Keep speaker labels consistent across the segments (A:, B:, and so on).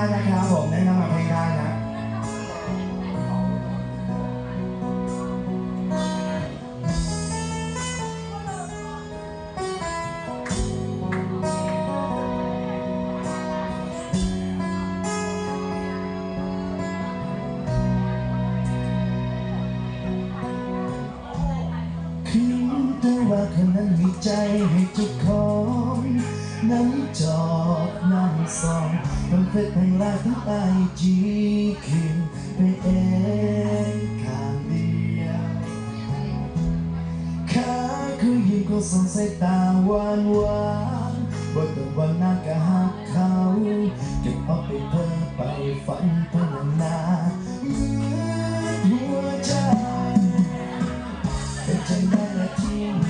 A: ได้นะครับผมแนะนำมาเพลงได้นะ คิดแต่ว่าคนนั้นมีใจให้ทุกคนนั้นจอกนั้น ส่องมันเฟซแห่งไลน์ทั้งไอจีขึ้นไปเองข้างเดียวขาคือยิ้มก็สงสัยตาหวานหวานบ่ต้องวันหน้าก็หักเขาเก็บเอาไปเพ้อไปฝันเพื่อนนาเมือนหัวใจเป็นใจได้ละที่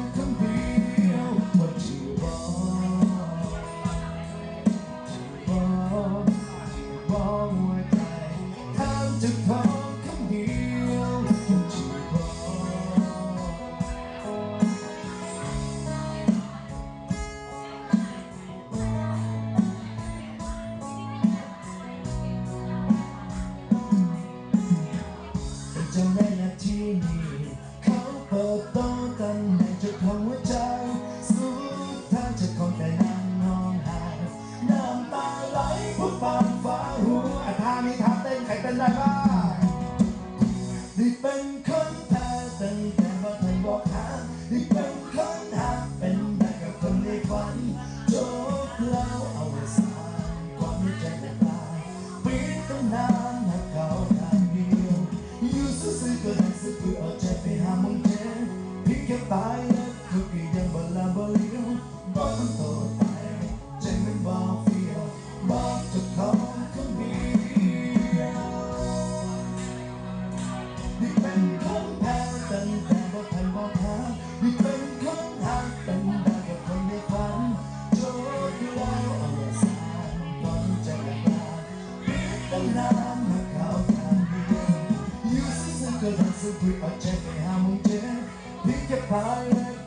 A: เป็นเล่นาที่นี่เขาเปิดโตตำแหน่งเจ้าของหัวใจสุดท้ายจะของแต่นั่งนองไห้น้ำตาไหลพุทธฟังฟ้าหูอาทามีท่าเต้นใครเต้นได้บ้างนี่เป็นคนแพ้ตั้งแต่ว่าทันบอกหานี่เป็นคนหักเป็นได้กับคนในฝันจกแล้วเอาไว้สานความในใจแตกลายปิดตั้งนานให้เขาทายวอยู่ซื่อๆก็ได้ หาหมองเจ็บพี่แค่ต อๆก็ได้สักทีเอา